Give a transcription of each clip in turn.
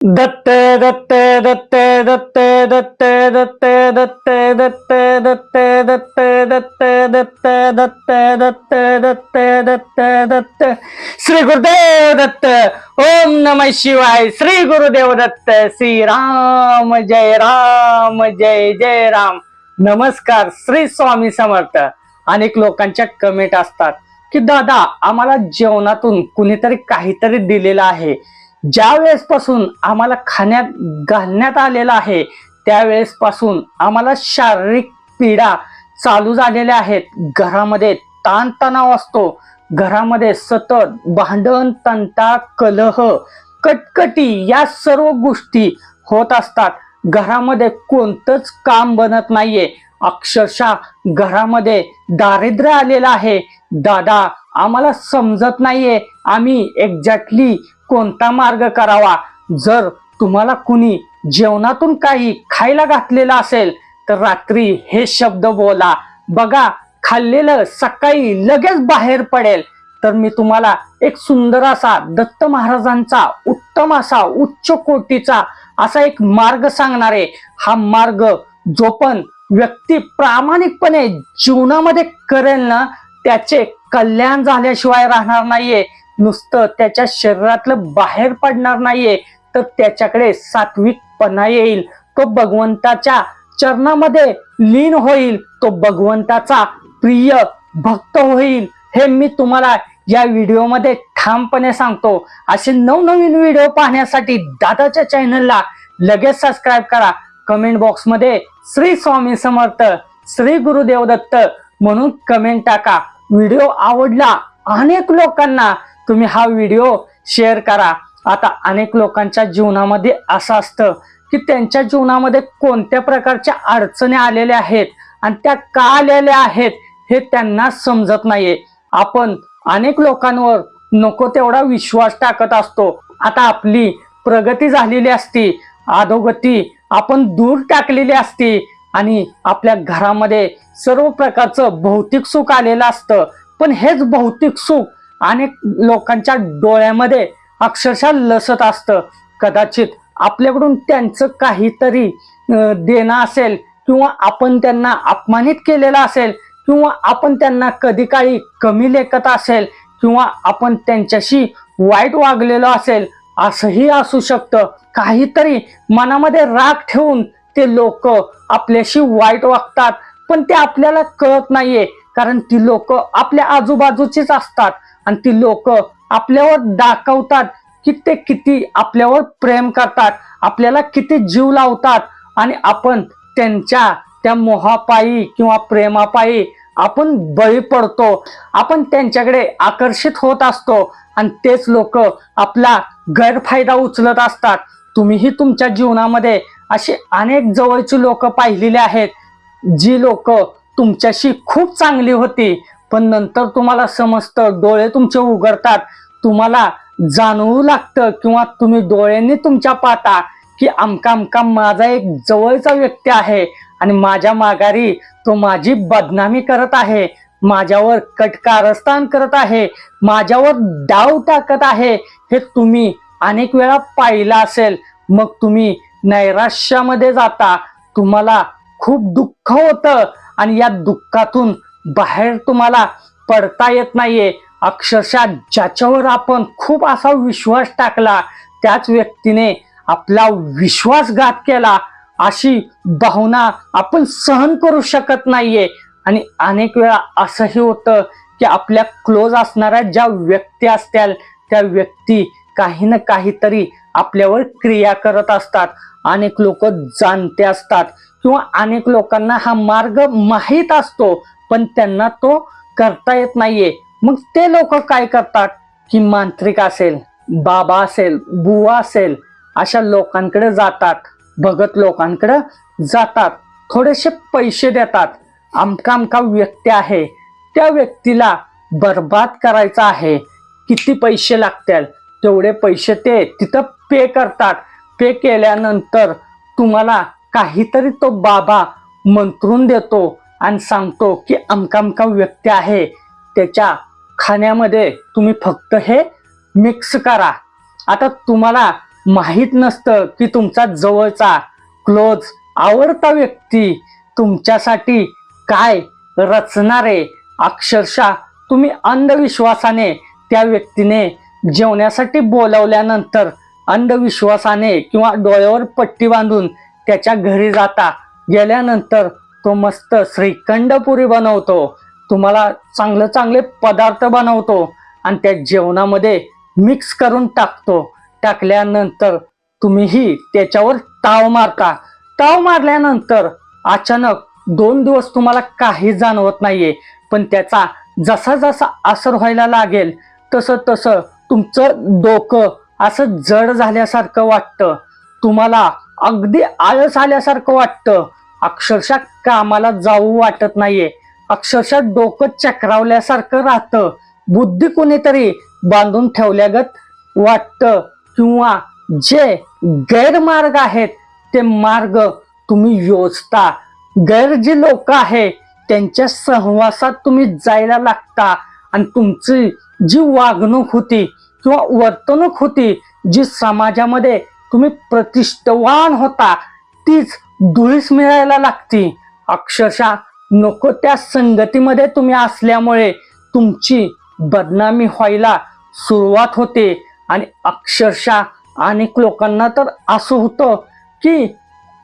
दत्त दत्त दत्त दत्त दत्त दत्त दत्त दत्त दत्त दत्त दत्त दत्त दत्त दत्त दत्त दत्त दत्त श्री गुरुदेव दत्त ओम नम शिवाय श्री गुरुदेव दत्त श्री राम जय राम जय जय राम नमस्कार श्री स्वामी समर्थ अनेक लोकांच्या कमेंट असतात की दादा आम्हाला जेवणातून कुणीतरी काहीतरी दिलेलं आहे ज्या वेळेसपासून आम्हाला खाण्यात घालण्यात आलेलं आहे त्यावेळेसपासून आम्हाला शारीरिक पीडा चालू झालेल्या आहेत. घरामध्ये ताणतणाव असतो. घरामध्ये सतत भांडण तंटा कलह कटकटी या सर्व गोष्टी होत असतात. घरामध्ये कोणतंच काम बनत नाहीये. अक्षरशः घरामध्ये दारिद्र्य आलेलं आहे. दादा आम्हाला समजत नाहीये. आम्ही एक्झॅक्टली कोणता मार्ग करावा? जर तुम्हाला कुणी जेवणातून काही खायला घातलेलं असेल तर रात्री हे शब्द बोला. बघा खाल्लेलं सकाळी लगेच बाहेर पडेल. तर मी तुम्हाला एक सुंदर असा दत्त महाराजांचा उत्तम असा उच्च कोटीचा असा एक मार्ग सांगणार आहे. हा मार्ग जो पण व्यक्ती प्रामाणिकपणे जीवनामध्ये करेल ना त्याचे कल्याण झाल्याशिवाय राहणार नाहीये. नुसतं त्याच्या शरीरातलं बाहेर पडणार नाहीये तर त्याच्याकडे सात्विकपणा येईल. तो भगवंताच्या चरणामध्ये लीन होईल. तो भगवंताचा प्रिय भक्त होईल. हे मी तुम्हाला या व्हिडिओमध्ये ठामपणे सांगतो. असे नवनवीन व्हिडिओ पाहण्यासाठी दादाच्या चॅनलला लगेच सबस्क्राईब करा. कमेंट बॉक्समध्ये श्री स्वामी समर्थ श्री गुरुदेव दत्त म्हणून कमेंट टाका. व्हिडिओ आवडला अनेक लोकांना तुम्ही हा व्हिडिओ शेअर करा. आता अनेक लोकांच्या जीवनामध्ये असं असतं की त्यांच्या जीवनामध्ये कोणत्या प्रकारच्या अडचणी आलेल्या आहेत आणि त्या का आलेल्या आहेत हे त्यांना समजत नाहीये. आपण अनेक लोकांवर नको तेवढा विश्वास टाकत असतो. आता आपली प्रगती झालेली असती अधोगती आपण दूर टाकलेली असती आणि आपल्या घरामध्ये सर्व प्रकारचं भौतिक सुख आलेलं असतं. पण हेच भौतिक सुख अनेक लोकांच्या डोळ्यामध्ये अक्षरशः लसत असतं. कदाचित आपल्याकडून त्यांचं काहीतरी देणं असेल किंवा आपण त्यांना अपमानित केलेलं असेल किंवा आपण त्यांना कधी काळी कमी लेखत असेल किंवा आपण त्यांच्याशी वाईट वागलेलो असेल असंही असू शकतं. काहीतरी मनामध्ये राग ठेवून ते लोक आपल्याशी वाईट वागतात पण ते आपल्याला कळत नाहीये. कारण ती लोक आपल्या आजूबाजूचीच असतात. आणि ती लोक आपल्यावर दाखवतात की ते किती आपल्यावर प्रेम करतात आपल्याला किती जीव लावतात आणि आपण त्यांच्या त्या मोहापायी किंवा प्रेमापायी आपण बळी पडतो आपण त्यांच्याकडे आकर्षित होत असतो आणि तेच लोक आपला गैरफायदा उचलत असतात. तुम्हीही तुमच्या जीवनामध्ये अशी अनेक जवळची लोक पाहिलेली आहेत जी लोक तुमच्याशी खूप चांगली होती पण नंतर तुम्हाला समजतं डोळे तुमचे उघडतात. तुम्हाला जाणवू लागतं किंवा तुम्ही डोळ्यांनी तुमच्या पाहता की आमका आमका माझा एक जवळचा व्यक्ती आहे आणि माझ्या माघारी तो माझी बदनामी करत आहे माझ्यावर कटकारस्थान करत आहे माझ्यावर डाव टाकत आहे. हे तुम्ही अनेक वेळा पाहिलं असेल. मग तुम्ही नैराश्यामध्ये जाता. तुम्हाला खूप दुःख होतं आणि या दुःखातून बाहेर तुम्हाला पडता येत नाहीये. अक्षरशः ज्याच्यावर आपण खूप असा विश्वास टाकला त्याच व्यक्तीने आपला विश्वासघात केला. अशी भावना आपण सहन करू शकत नाहीये. आणि अनेक वेळा असंही होतं की आपल्या क्लोज असणाऱ्या ज्या व्यक्ती असतील त्या व्यक्ती काही ना काहीतरी आपल्यावर क्रिया करत असतात. अनेक लोक जाणते असतात. किंवा अनेक लोकांना हा मार्ग माहीत असतो. पण त्यांना तो करता येत नाहीये. मग ते लोक काय करतात? की मांत्रिक असेल बाबा असेल बुवा असेल अशा लोकांकडे जातात. भगत लोकांकडे जातात. थोडेसे पैसे देतात. आमका आमका व्यक्ती आहे. त्या व्यक्तीला बर्बाद करायचा आहे. किती पैसे लागतील? तेवढे पैसे ते तिथं पे करतात. पे केल्यानंतर तुम्हाला काहीतरी तो बाबा मंत्रून देतो. आणि सांगतो की अमका अमका व्यक्ती आहे. त्याच्या खाण्यामध्ये तुम्ही फक्त हे मिक्स करा. आता तुम्हाला माहीत नसतं की तुमचा जवळचा क्लोज आवडता व्यक्ती तुमच्यासाठी काय रचणारे. अक्षरशः तुम्ही अंधविश्वासाने त्या व्यक्तीने जेवण्यासाठी बोलावल्यानंतर अंधविश्वासाने किंवा डोळ्यावर पट्टी बांधून त्याच्या घरी जाता गेल्यानंतर तो मस्त श्रीखंडपुरी बनवतो. तुम्हाला चांगलं चांगले पदार्थ बनवतो आणि त्या जेवणामध्ये मिक्स करून टाकतो. टाकल्यानंतर तुम्हीही त्याच्यावर ताव मारता. ताव मारल्यानंतर अचानक दोन दिवस तुम्हाला काही जाणवत नाहीये. पण त्याचा जसा जसा असर व्हायला लागेल तसं तसं तुमचं डोकं असं जड झाल्यासारखं वाटतं. तुम्हाला अगदी आळस आल्यासारखं वाटतं. अक्षरशः कामाला जाऊ वाटत नाहीये. अक्षरशः डोकं चक्रावल्यासारखं राहतं. बुद्धी कोणीतरी बांधून ठेवल्यागत वाटतं. किंवा जे गैरमार्ग आहेत ते मार्ग तुम्ही योजता. गैर जे लोक आहे त्यांच्या सहवासात तुम्ही जायला लागता. आणि तुमची जी वागणूक होती किंवा वर्तणूक होती जी समाजामध्ये तुम्ही प्रतिष्ठवान होता तीच धुळीस मिळायला लागती. अक्षरशः नको त्या संगतीमध्ये तुम्ही असल्यामुळे तुमची बदनामी व्हायला सुरुवात होते. आणि अक्षरशः अनेक लोकांना तर असं होतं की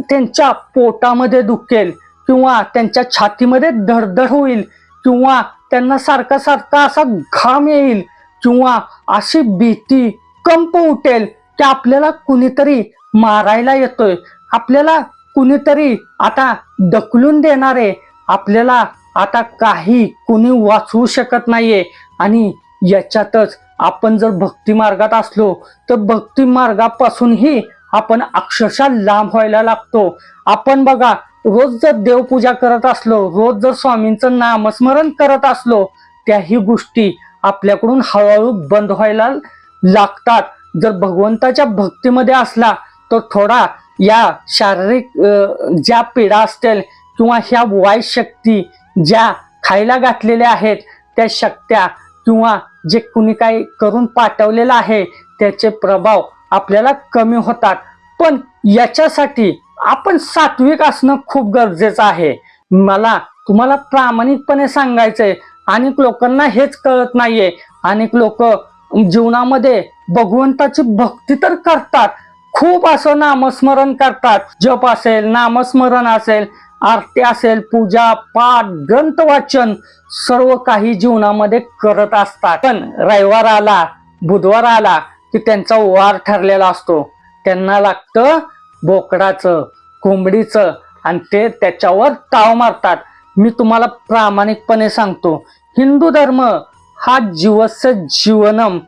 त्यांच्या पोटामध्ये दुखेल किंवा त्यांच्या छातीमध्ये धडधड होईल किंवा त्यांना सारखा सारखा असा घाम येईल किंवा अशी भीती कंप उठेल की आपल्याला कुणीतरी मारायला येतोय. आपल्याला कुणीतरी आता ढकलून देणारे आपल्याला आता काही कुणी वाचवू शकत नाहीये. आणि याच्यातच आपण जर भक्ती मार्गात असलो तर भक्ती मार्गापासूनही आपण अक्षरशः लांब व्हायला लागतो. आपण बघा रोज जर देवपूजा करत असलो रोज जर स्वामींचं नामस्मरण करत असलो त्याही गोष्टी आपल्याकडून हळूहळू बंद व्हायला लागतात. जर भगवंताच्या भक्तीमध्ये असला तर थोडा या शारीरिक ज्या पीडा असतील किंवा ह्या वाय शक्ती ज्या खायला घातलेल्या आहेत त्या शक्त्या किंवा जे कुणी काही करून पाठवलेलं आहे त्याचे प्रभाव आपल्याला कमी होतात. पण याच्यासाठी आपण सात्विक असणं खूप गरजेचं आहे. मला तुम्हाला प्रामाणिकपणे सांगायचंय अनेक लोकांना हेच कळत नाहीये. अनेक लोक जीवनामध्ये भगवंताची भक्ती तर करतात खूप असं नामस्मरण करतात. जप असेल नामस्मरण असेल आरती असेल पूजा पाठ ग्रंथ वाचन सर्व काही जीवनामध्ये करत असतात. पण रविवार आला बुधवार आला की त्यांचा वार ठरलेला असतो. त्यांना लागतं बोकडाचं कोंबडीचं आणि ते त्याच्यावर ताव मारतात. मी तुम्हाला प्रामाणिकपणे सांगतो हिंदू धर्म हा जीवस्य जीवनम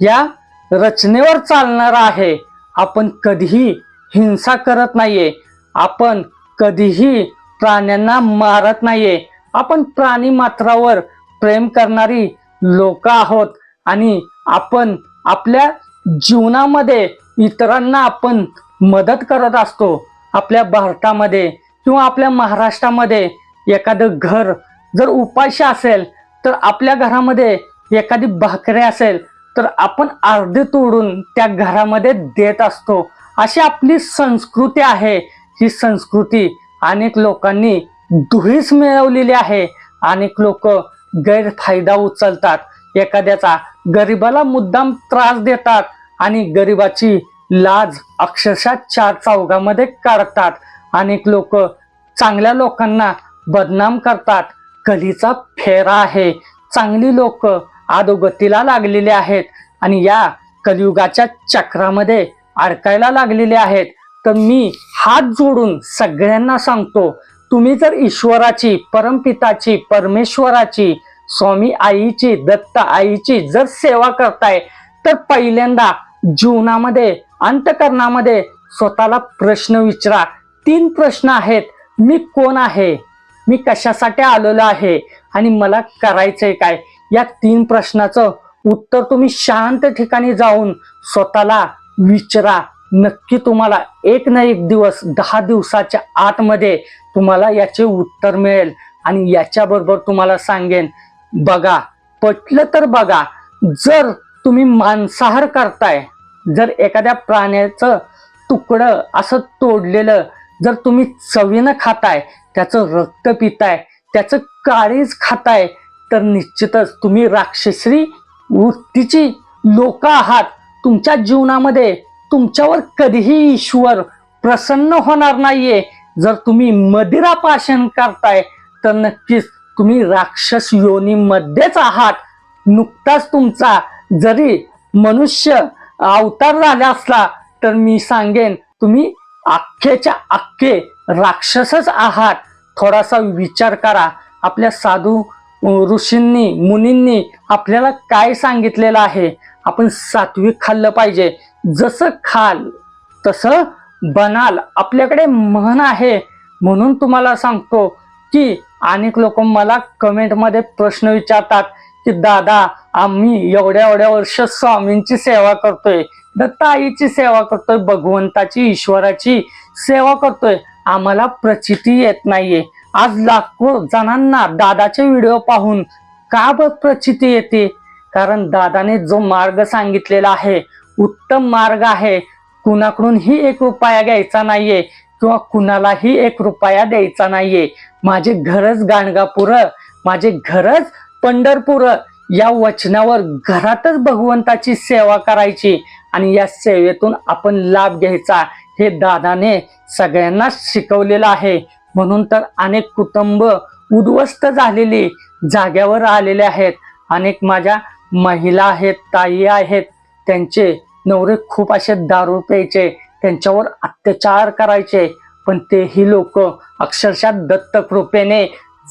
या रचनेवर चालणारा आहे. आपण कधीही हिंसा करत नाहीये. आपण कधीही प्राण्यांना मारत नाहीये. आपण प्राणी मात्रावर प्रेम करणारी लोक आहोत आणि आपण आपल्या जीवनामध्ये इतरांना आपण मदत करत असतो. आपल्या भारतामध्ये किंवा आपल्या महाराष्ट्रामध्ये एखादं घर जर उपाशी असेल तर आपल्या घरामध्ये एखादी भाकरी असेल तर आपण अर्धे तोडून त्या घरामध्ये देत असतो. अशी आपली संस्कृती आहे. ही संस्कृती अनेक लोकांनी धुळीस मिळवलेली आहे. अनेक लोक गैरफायदा उचलतात. एखाद्याचा गरिबाला मुद्दाम त्रास देतात आणि गरिबाची लाज अक्षरशः चार चौघामध्ये काढतात. अनेक लोक चांगल्या लोकांना बदनाम करतात. कलीचा फेरा आहे. चांगली लोक आदोगतीला लागलेले आहेत आणि या कलियुगाच्या चक्रामध्ये अडकायला लागलेले आहेत. तर मी हात जोडून सगळ्यांना सांगतो तुम्ही जर ईश्वराची परमपिताची परमेश्वराची स्वामी आईची दत्त आईची जर सेवा करताय तर पहिल्यांदा जीवनामध्ये अंतकरणामध्ये स्वतःला प्रश्न विचारा. तीन प्रश्न आहेत मी कोण आहे? मी कशासाठी आलेलो आहे? आणि मला करायचंय काय? या तीन प्रश्नाचं उत्तर तुम्ही शांत ठिकाणी जाऊन स्वतःला विचारा. नक्की तुम्हाला एक ना एक दिवस दहा दिवसाच्या आतमध्ये तुम्हाला याचे उत्तर मिळेल. आणि याच्याबरोबर तुम्हाला सांगेन बघा पटलं तर बघा जर तुम्ही मांसाहार करताय जर एखाद्या प्राण्याचं तुकडं असं तोडलेलं जर तुम्ही चवीनं खाताय त्याचं रक्त पिताय त्याचं काळीज खाताय तर निश्चितच तुम्ही राक्षसी वृत्तीची लोक आहात तुमच्या जीवनामध्ये तुमच्यावर कधीही ईश्वर प्रसन्न होणार नाहीये. जर तुम्ही मदिरा पाषण करताय तर नक्कीच तुम्ही राक्षस योनीमध्येच आहात. नुकताच तुमचा जरी मनुष्य अवतार झाला असला तर मी सांगेन तुम्ही अख्खेच्या अख्खे राक्षसच आहात. थोडासा विचार करा. आपल्या साधू ऋषींनी मुनींनी आपल्याला काय सांगितलेलं आहे? आपण सात्विक खाल्लं पाहिजे. जसं खाल तसं बनाल. आपल्याकडे म्हण आहे. म्हणून तुम्हाला सांगतो की अनेक लोक मला कमेंटमध्ये प्रश्न विचारतात की दादा आम्ही एवढ्या एवढ्या वर्ष स्वामींची सेवा करतोय. दत्ताईची सेवा करतोय. भगवंताची ईश्वराची सेवा करतोय. आम्हाला प्रचिती येत नाहीये. आज लाखो जणांना दादाचे व्हिडिओ पाहून का ब प्रचिती येते? कारण दादाने जो मार्ग सांगितलेला आहे उत्तम मार्ग आहे कुणाकडूनही एक रुपया घ्यायचा नाहीये किंवा कुणालाही एक रुपया द्यायचा नाहीये. माझे घरच गाणगापूर माझे घरच पंढरपूर या वचनावर घरातच भगवंताची सेवा करायची आणि या सेवेतून आपण लाभ घ्यायचा हे दादाने सगळ्यांना शिकवलेलं आहे. म्हणून तर अनेक कुटुंब उद्ध्वस्त झालेली जाग्यावर आलेले आहेत. अनेक माझ्या महिला आहेत ताई आहेत. त्यांचे नवरे खूप असे दारू प्यायचे त्यांच्यावर अत्याचार करायचे. पण तेही लोक अक्षरशः दत्तकृपेने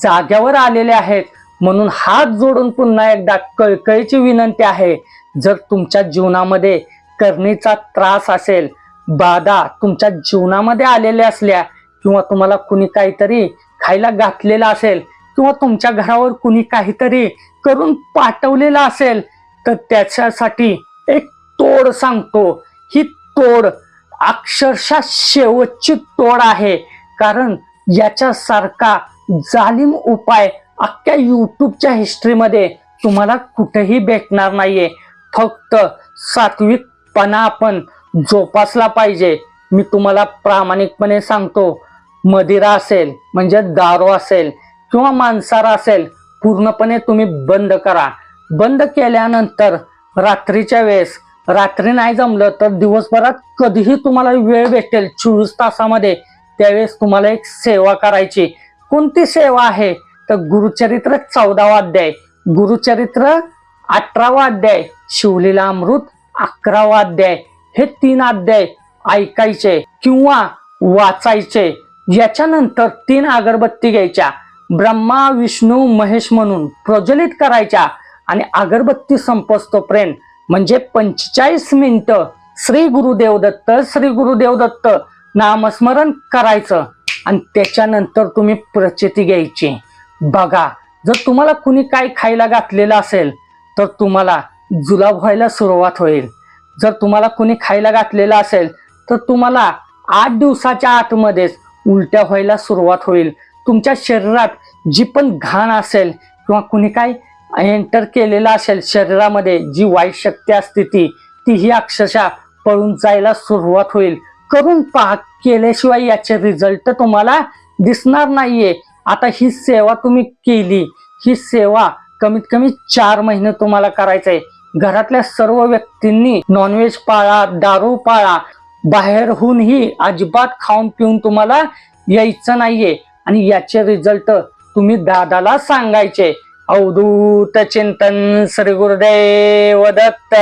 जाग्यावर आलेले आहेत. म्हणून हात जोडून पुन्हा एकदा कळकळीची विनंती आहे जर तुमच्या जीवनामध्ये करणीचा त्रास असेल बाधा तुमच्या जीवनामध्ये आलेल्या असल्या किंवा तुम्हाला कुणी काहीतरी खायला घातलेलं असेल किंवा तुमच्या घरावर कुणी काहीतरी करून पाठवलेलं असेल तर त्याच्यासाठी एक तोड सांगतो. ही तोड अक्षरशः शेवटची तोड आहे. कारण याच्यासारखा जालिम उपाय अख्ख्या युट्यूबच्या हिस्ट्रीमध्ये तुम्हाला कुठेही भेटणार नाहीये. फक्त सात्विकपणा आपण जोपासला पाहिजे. मी तुम्हाला प्रामाणिकपणे सांगतो मदिरा असेल म्हणजे दारू असेल किंवा मांसाहार असेल पूर्णपणे तुम्ही बंद करा. बंद केल्यानंतर रात्रीच्या वेळेस रात्री नाही जमलं तर दिवसभरात कधीही तुम्हाला वेळ भेटेल. चोवीस तासामध्ये त्यावेळेस तुम्हाला एक सेवा करायची. कोणती सेवा आहे? तर गुरुचरित्र चौदावा अध्याय. गुरुचरित्र अठरावा अध्याय. शिवलीला अमृत अकरावा अध्याय. हे तीन अध्याय ऐकायचे किंवा वाचायचे. याच्यानंतर तीन अगरबत्ती घ्यायच्या ब्रह्मा विष्णू महेश म्हणून प्रज्वलित करायच्या आणि अगरबत्ती संपस्तोपर्यंत म्हणजे पंचेचाळीस मिनिटं श्री गुरुदेव दत्त श्री गुरुदेव दत्त नामस्मरण करायचं आणि त्याच्यानंतर तुम्ही प्रचिती घ्यायची. बघा जर तुम्हाला कुणी काय खायला घातलेलं असेल तर तुम्हाला जुलाब व्हायला सुरुवात होईल. जर तुम्हाला कुणी खायला घातलेलं असेल तर तुम्हाला आठ दिवसाच्या आतमध्येच उलट्या व्हायला सुरुवात होईल. तुमच्या शरीरात जी पण घाण असेल किंवा कुणी काय एंटर केलेलं असेल शरीरामध्ये जी वाईट शक्ती असते ती तीही अक्षरशः पळून जायला सुरुवात होईल. करून पहा केल्याशिवाय याचे रिझल्ट तुम्हाला दिसणार नाहीये. आता ही सेवा तुम्ही केली. ही सेवा कमीत कमी चार महिने तुम्हाला करायचंय. घरातल्या सर्व व्यक्तींनी नॉनव्हेज पाळा दारू पाळा बाहेरहूनही अजिबात खाऊन पिऊन तुम्हाला यायचं नाहीये. आणि याचे रिझल्ट तुम्ही दादाला सांगायचे. अवधूत चिंतन श्री गुरुदेव दत्त.